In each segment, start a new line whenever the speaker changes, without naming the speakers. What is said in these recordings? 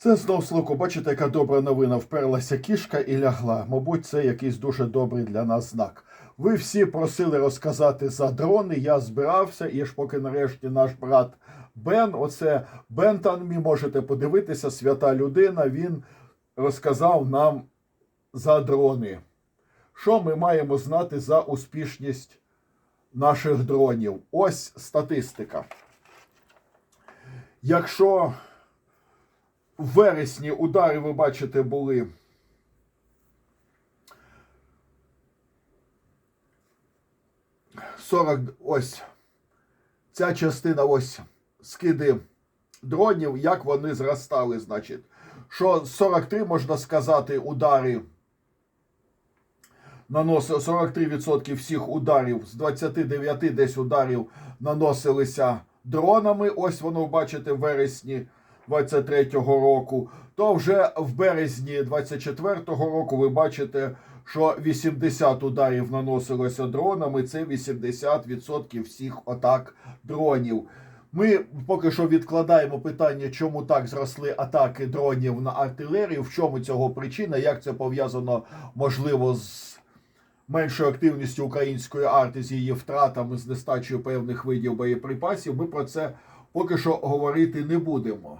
Це знов слуку. Бачите, яка добра новина. Вперлася кішка і лягла. Мабуть, це якийсь дуже добрий для нас знак. Ви всі просили розказати за дрони. Я збирався, і ж поки нарешті наш брат Бен, оце Бентан, можете подивитися, свята людина. Він розказав нам за дрони. Що ми маємо знати за успішність наших дронів? Ось статистика. Якщо вересні удари, ви бачите, були. Сорок ось ця частина ось скиди дронів, як вони зростали, значить, що 43, можна сказати, удари наносили 43% всіх ударів з 29 десь ударів наносилися дронами. Ось воно бачите в вересні 23-го року. То вже в березні 24-го року ви бачите, що 80 ударів наносилося дронами. Це 80% всіх атак дронів. Ми поки що відкладаємо питання, чому так зросли атаки дронів на артилерію, в чому цього причина, як це пов'язано можливо з меншою активністю української арти з її втратами, з нестачею певних видів боєприпасів. Ми про це поки що говорити не будемо.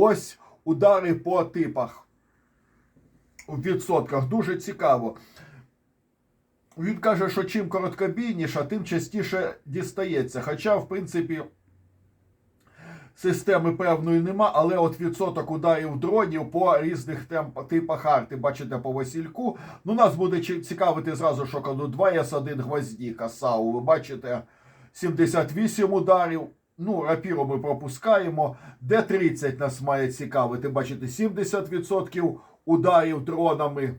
Ось удари по типах у відсотках. Дуже цікаво. Він каже, що чим короткобійніша, тим частіше дістається. Хоча, в принципі, системи певної нема, але от відсоток ударів дронів по різних темп, типах арти, бачите, по Васильку. Ну, нас буде цікавити зразу, що кажу 2 С1 гвоздіка САУ. Ви бачите, 78 ударів. Ну, рапіру ми пропускаємо. Д-30 нас має цікавити. Бачите, 70% ударів дронами.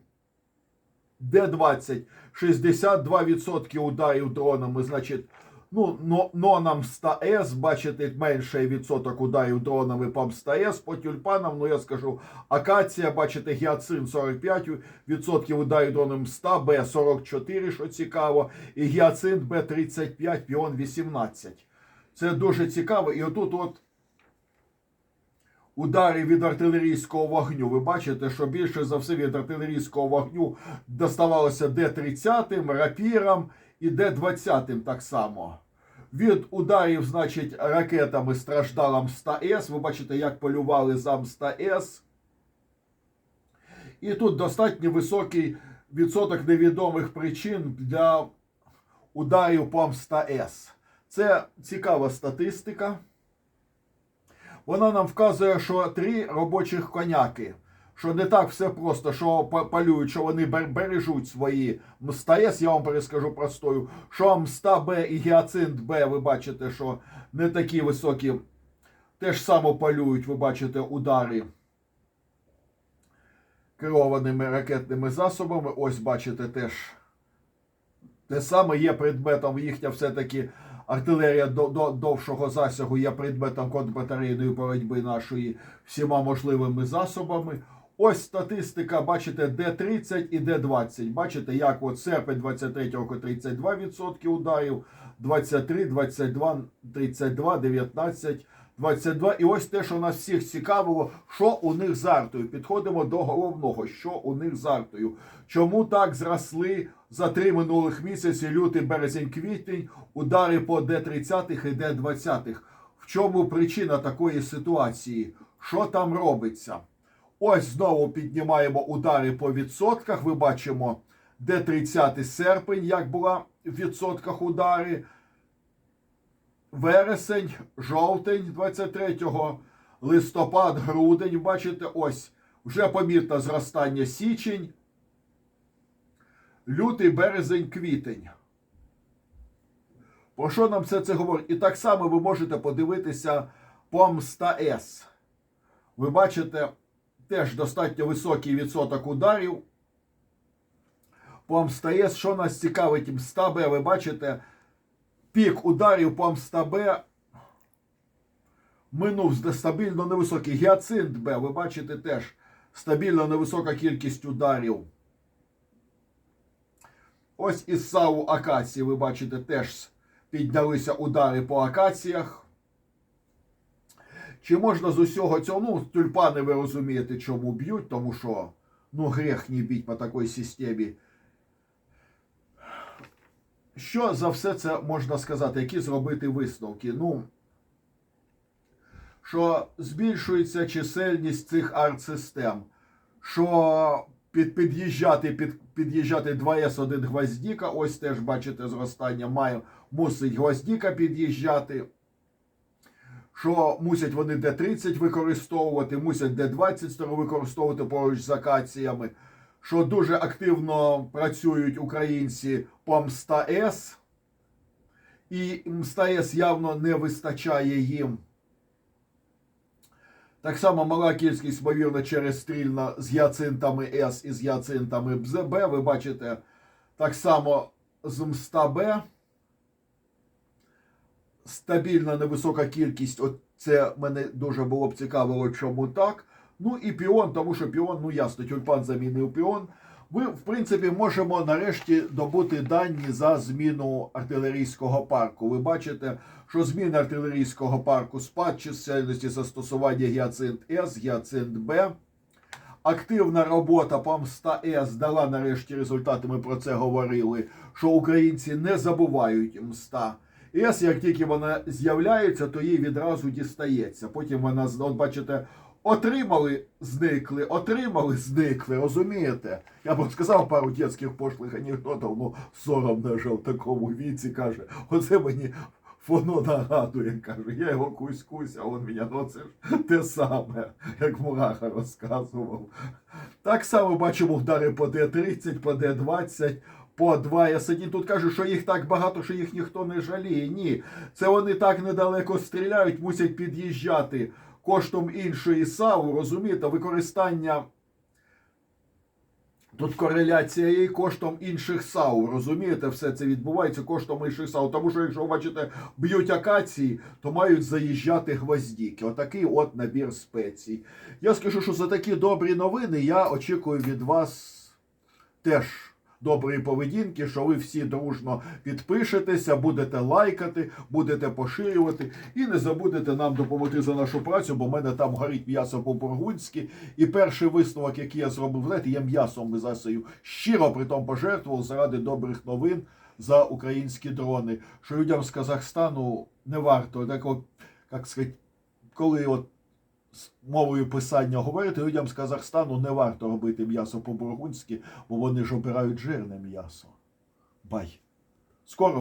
Д-20 62% ударів дронами, значить, ну, но, нонам 100С, бачите, менший відсоток ударів дронами по 100С, по тюльпанам, ну я скажу, акація, бачите, гіацин 45% ударів дронами 100, Б 44, що цікаво, і гіацин Б35, піон 18. Це дуже цікаво. І отут от удари від артилерійського вогню. Ви бачите, що більше за все від артилерійського вогню доставалося Д-30, рапірам і Д-20 так само. Від ударів, значить, ракетами страждала МСТА-С. Ви бачите, як полювали за МСТА-С. І тут достатньо високий відсоток невідомих причин для ударів по МСТА-С. Це цікава статистика. Вона нам вказує, що три робочих коняки. Що не так все просто, що палюють, що вони бережуть свої МСТА-С, я вам перескажу простою, що МСТА Б і Гіацинт Б, ви бачите, що не такі високі, теж само палюють, ви бачите, удари керованими ракетними засобами. Ось бачите теж те саме є предметом їхня все-таки артилерія до, до довшого засягу є предметом контрбатарейної боротьби нашої всіма можливими засобами. Ось статистика, бачите, Д-30 і Д-20. Бачите, як от серпень 23 року 32% ударів, 23, 22, 32, 19, 22. І ось те, що нас всіх цікавило, що у них з артою. Підходимо до головного, що у них з артою. Чому так зросли за три минулих місяці, лютий, березень, квітень, удари по Д-30 і Д-20? В чому причина такої ситуації? Що там робиться? Ось знову піднімаємо удари по відсотках. Ви бачимо, де 30 серпень, як була в відсотках удари. Вересень, жовтень 23-го, листопад, грудень. Бачите, ось вже помітне зростання січень, лютий, березень, квітень. Про що нам все це говорить? І так само ви можете подивитися по МСТА-С. Ви бачите теж достатньо високий відсоток ударів. По МСТА-С, що нас цікавить, МСТА-Б, ви бачите, пік ударів по МСТА-Б минув стабільно невисокий. Гіацинт Б, ви бачите теж стабільно невисока кількість ударів. Ось із САУ Акації, ви бачите, теж піднялися удари по акаціях. Чи можна з усього цього, ну, тюльпани ви розумієте, чому б'ють, тому що ну, грех не бить по такій системі. Що за все це можна сказати? Які зробити висновки? Ну, що збільшується чисельність цих арт-систем, що під, під'їжджати, під, під'їжджати 2С1 гвоздіка, ось теж бачите зростання, має, мусить гвоздіка під'їжджати. Що мусять вони Д-30 використовувати, мусять Д-20 використовувати поруч з акаціями, що дуже активно працюють українці по МСТА-С, і МСТА-С явно не вистачає їм. Так само мала кількість, ймовірно, через стрільна з яцинтами С і з яцинтами Б. Ви бачите, так само з МСТА Б. Стабільна невисока кількість. От це мене дуже було б цікавило, чому так. Ну і піон, тому що піон, ну ясно, тюльпан замінив піон. Ми, в принципі, можемо нарешті добути дані за зміну артилерійського парку. Ви бачите, що зміна артилерійського парку спад чисельності застосування гіацинт С, гіацинт Б. Активна робота по МСТА С дала нарешті результати. Ми про це говорили. Що українці не забувають МСТА С. Як тільки вона з'являється, то їй відразу дістається. Потім вона от бачите. Отримали, зникли, отримали, зникли, розумієте? Я б сказав пару дітських пошлих анекдотів, ну соромно вже в такому віці каже, оце мені воно нагадує, каже, я його кусь-кусь, а він мене, ну те саме, як Мураха розказував. Так само бачимо удари по Д-30, по Д-20, по 2. Я сидів тут кажу, що їх так багато, що їх ніхто не жаліє. Ні, це вони так недалеко стріляють, мусять під'їжджати коштом іншої САУ, розумієте, використання. Тут кореляція є коштом інших САУ. Розумієте, все це відбувається коштом інших САУ. Тому що, якщо ви бачите, б'ють акації, то мають заїжджати гвоздіки. Отакий от набір спецій. Я скажу, що за такі добрі новини я очікую від вас теж доброї поведінки, що ви всі дружно підпишетеся, будете лайкати, будете поширювати і не забудете нам допомогти за нашу працю, бо в мене там горить м'ясо по-бургундськи. І перший висновок, який я зробив, знаєте, я м'ясом засою щиро при тому пожертвував заради добрих новин за українські дрони. Що людям з Казахстану не варто так от, як сказати, коли от мовою писання говорити, людям з Казахстану не варто робити м'ясо по-бургундськи, бо вони ж обирають жирне м'ясо. Бай. Скоро.